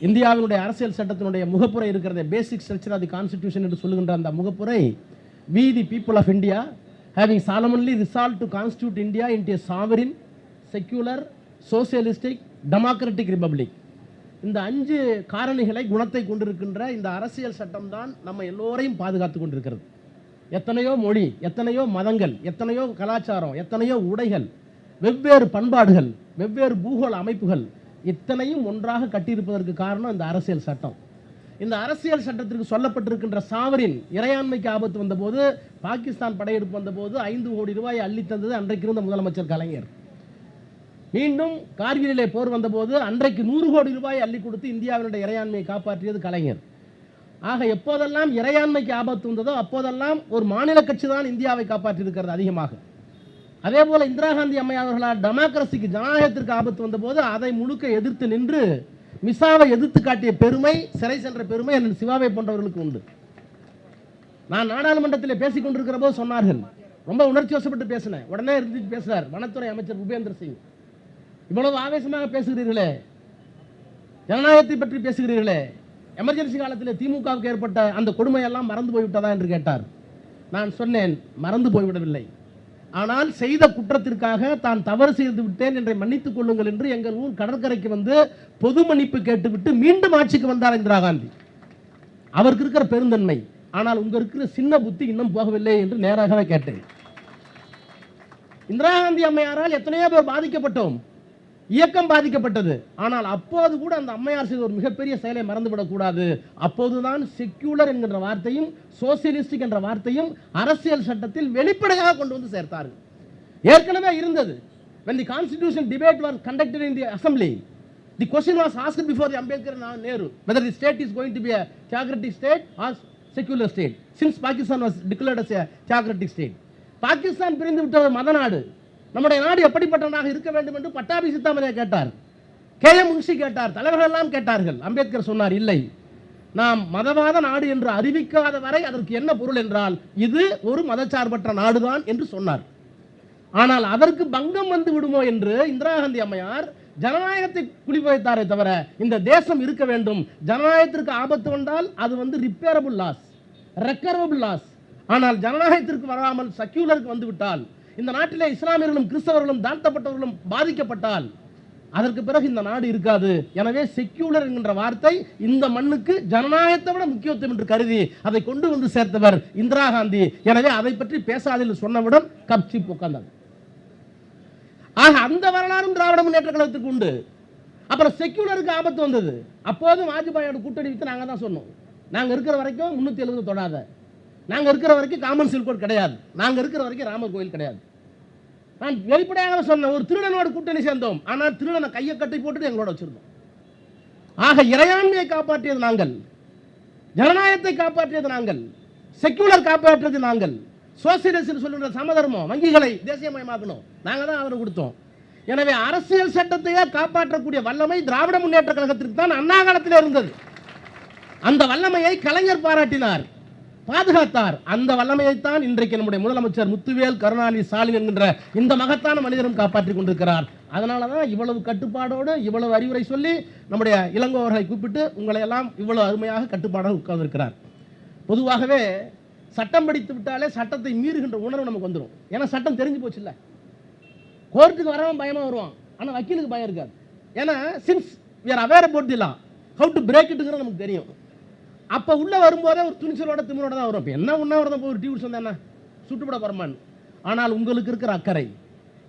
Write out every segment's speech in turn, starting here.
இந்தியாவினுடைய அரசியல் சட்டத்தினுடைய முகப்புரை இருக்கிறத basic structure of the constitution என்று சொல்லுகின்ற அந்த முகப்புரை we the people of India having solemnly resolve to constitute India into a sovereign secular socialistic democratic republic இந்த அஞ்சு காரணிகளை குணத்தை கொண்டிருக்கின்ற இந்த அரசியல் சட்டம் தான் நம்ம எல்லோரையும் பாதுகாத்து கொண்டிருக்கிறது. எத்தனையோ மொழி எத்தனையோ மதங்கள் எத்தனையோ கலாச்சாரம் எத்தனையோ உடைகள் வெவ்வேறு பண்பாடுகள் வெவ்வேறு பூகோள அமைப்புகள் இத்தனையும் ஒன்றாக கட்டியிருப்பதற்கு காரணம் இந்த அரசியல் சட்டம். இந்த அரசியல் சட்டத்திற்கு சொல்லப்பட்டிருக்கின்ற சாவரின் இறையாண்மைக்கு ஆபத்து வந்தபோது பாகிஸ்தான் படையெடுப்பு வந்தபோது ஐந்து கோடி ரூபாய் அள்ளி தந்தது அன்றைக்கு இருந்த முதலமைச்சர் கலைஞர். மீண்டும் கார்கிலிலே போர் வந்தபோது அன்றைக்கு நூறு கோடி ரூபாய் அள்ளி கொடுத்து இந்தியாவினுடைய இறையாண்மையை காப்பாற்றியது கலைஞர். ஆக எப்போதெல்லாம் இறையாண்மைக்கு ஆபத்து வந்ததோ அப்போதெல்லாம் ஒரு மாநில கட்சி தான் இந்தியாவை காப்பாற்றியிருக்கிறது அதிகமாக. அதே போல இந்திரா காந்தி அம்மையார் அவர்களால் டெமோக்ரஸிக்கு ஜனநாயகத்திற்கு ஆபத்து வந்தபோது அதை முழுக்க எதிர்த்து நின்று மிசாவை எதிர்த்து காட்டிய பெருமை சிறை சென்ற பெருமை அண்ணன் சிவாவை போன்றவர்களுக்கு உண்டு. நான் நாடாளுமன்றத்தில் பேசிக் கொண்டிருக்கிற போது சொன்னார்கள். ரொம்ப உணர்ச்சி வசப்பட்டு பேசினேன். உடனே இருந்துட்டு பேசுறார் வனத்துறை அமைச்சர் உபேந்திர சிங். இவ்வளவு ஆவேசமாக பேசுகிறீர்களே. ஜனநாயகத்தை பற்றி பேசுகிறீர்களே. எமர்ஜென்சி காலத்தில் திமுகவுக்கு ஏற்பட்ட அந்த கொடுமையெல்லாம் மறந்து போய்விட்டதா என்று கேட்டார். நான் சொன்னேன் மறந்து போய்விடவில்லை. ஆனால் செய்த குற்றத்திற்காக தான் தவறு செய்து விட்டேன் என்றை மன்னித்துக் கொள்ளுங்கள் என்று எங்கள் ஊர் கடற்கரைக்கு வந்து பொது மன்னிப்பு கேட்டுவிட்டு மீண்டும் ஆட்சிக்கு வந்தார் இந்திரா காந்தி. அவருக்கு இருக்கிற பெருந்தன்மை. ஆனால் உங்க இருக்கிற சின்ன புத்தி இன்னும் போகவில்லை என்று நேராகவே கேட்டேன். இந்திரா காந்தி அம்மையாரால் எத்தனையோ பேர் பாதிக்கப்பட்டோம். இயக்கம் பாதிக்கப்பட்டது ஆனால் அப்போது கூட அந்த அம்மையார் செய்த ஒரு மிகப்பெரிய செயலை மறந்துவிடக்கூடாது அப்போதுதான் செக்யூலர் என்கின்ற வார்த்தையும் சோசியலிஸ்டிக் என்ற வார்த்தையும் அரசியல் சட்டத்தில் வெளிப்படையாக கொண்டு வந்து சேர்த்தார்கள் ஏற்கனவே இருந்தது when the constitution debate was conducted in the assembly the question was asked before the ambedkar and nehru whether the state is going to be a theocratic state or secular state since pakistan was declared as a theocratic state Pakistan பிரிந்து விட்ட ஒரு மத நாடு நம்முடைய நாடு எப்படிப்பட்டவனாக இருக்க வேண்டும் என்று பட்டாபி சித்தாமரையா கேட்டார். கே. எம். முன்ஷி கேட்டார். தலைவர்கள் எல்லாம் கேட்டார்கள். அம்பேத்கர் சொன்னார் இல்லை நாம் மதவாத நாடு என்று அறிவிக்காத வரை அதற்கு என்ன பொருள் என்றால் இது ஒரு மதச்சார்பற்ற நாடுதான் என்று சொன்னார். ஆனால் அதற்கு பங்கம் வந்து விடுமோ என்று இந்திரா காந்தி அம்மையார் ஜனநாயகத்தை குளிப்பதைத்தாரே தவிர இந்த தேசம் இருக்க வேண்டும். ஜனநாயகத்திற்கு ஆபத்து வந்தால் அது வந்து ரிப்பேரபுள் லாஸ் ரெக்கரபிள் லாஸ் ஆனால் ஜனநாயகத்திற்கு வராமல் சக்யூலருக்கு வந்துவிட்டால் இந்த நாட்டிலே இஸ்லாமியர்களும் கிறிஸ்தவர்களும் தாழ்த்தப்பட்டவர்களும் பாதிக்கப்பட்டால் அதற்கு பிறகு இந்த நாடு இருக்காது. எனவே செக்யூலர் என்கின்ற வார்த்தை இந்த மண்ணுக்கு ஜனநாயகத்தை விட முக்கியத்துவம் என்று கருதி அதை கொண்டு வந்து சேர்த்தவர் இந்திரா காந்தி. எனவே அதை பற்றி பேசாதில் சொன்னவுடன் கப்சி உட்கார்ந்தார். ஆக அந்த வரலாறும் திராவிட முன்னேற்ற கழகத்துக்கு உண்டு. அப்புறம் செக்யூலருக்கு ஆபத்து வந்தது. அப்போதும் வாஜ்பாயோட கூட்டணி வைத்து நாங்கள் தான் சொன்னோம். நாங்கள் இருக்கிற வரைக்கும் முன்னூற்றி எழுபது தொடாத. நாங்கள் இருக்கிற வரைக்கும் காமன் சில்க் கோட் கிடையாது. நாங்கள் இருக்கிற வரைக்கும் ராமர் கோயில் கிடையாது. நான் வெளிப்படையாக சொன்னேன் ஒரு திருடனோட கூட்டணி சேர்ந்தோம். ஆனால் திருடனை கையை கட்டி போட்டுட்டு எங்களோட வச்சிருந்தோம். ஆக இறையாண்மையை காப்பாற்றியது நாங்கள். ஜனநாயகத்தை காப்பாற்றியது நாங்கள். செக்யூலர் காப்பாற்றியது நாங்கள். சோசியலிஸ்ட் சொல்லுகிற சமதர்மம் வங்கிகளை தேசியமயமாக்கணும். நாங்கள் தான் அவரை கொடுத்தோம். எனவே அரசியல் சட்டத்தையே காப்பாற்றக்கூடிய வல்லமை திராவிட முன்னேற்ற கழகத்திற்கு தான் அண்ணா காலத்தில் இருந்தது. அந்த வல்லமையை கலைஞர் பாராட்டினார். பாதுகாத்தார். அந்த வல்லமையைத்தான் இன்றைக்கு நம்முடைய முதலமைச்சர் முத்துவேல் கருணாநிதி ஸ்டாலின் என்கின்ற இந்த மகத்தான மனிதரும் காப்பாற்றிக் கொண்டிருக்கிறார். அதனால தான் இவ்வளவு கட்டுப்பாடோடு இவ்வளவு அறிவுரை சொல்லி நம்முடைய இளங்கோவர்களை கூப்பிட்டு உங்களை எல்லாம் இவ்வளவு அருமையாக கட்டுப்பாடாக உட்கார்ந்துருக்கிறார். பொதுவாகவே சட்டம் படித்து விட்டாலே சட்டத்தை மீறுகின்ற உணர்வு நமக்கு வந்துடும் ஏன்னா சட்டம் தெரிஞ்சு போச்சு இல்லை கோர்ட்டுக்கு வரவன் பயமாக வருவான். ஆனால் வக்கீலுக்கு பயம் இருக்காது. ஏன்னா since we are aware about the law how இட்டுங்கிறது நமக்கு தெரியும். அப்போ உள்ளே வரும்போதே ஒரு துணிச்சலோட திமிரோட தான் வரும். இப்போ என்ன உண்ணாவிரதம் போய் ஒரு டியூஷன் வந்தேன்னா சுட்டுப்பட பரமான். ஆனால் உங்களுக்கு இருக்கிற அக்கறை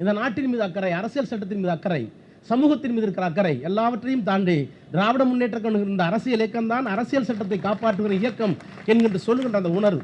இந்த நாட்டின் மீது அக்கறை அரசியல் சட்டத்தின் மீது அக்கறை சமூகத்தின் மீது இருக்கிற அக்கறை எல்லாவற்றையும் தாண்டி திராவிட முன்னேற்ற கழகம் இருந்த அரசியல் இயக்கம் தான் அரசியல் சட்டத்தை காப்பாற்றுகிற இயக்கம் என்கின்ற சொல்லுகின்ற அந்த உணர்வு.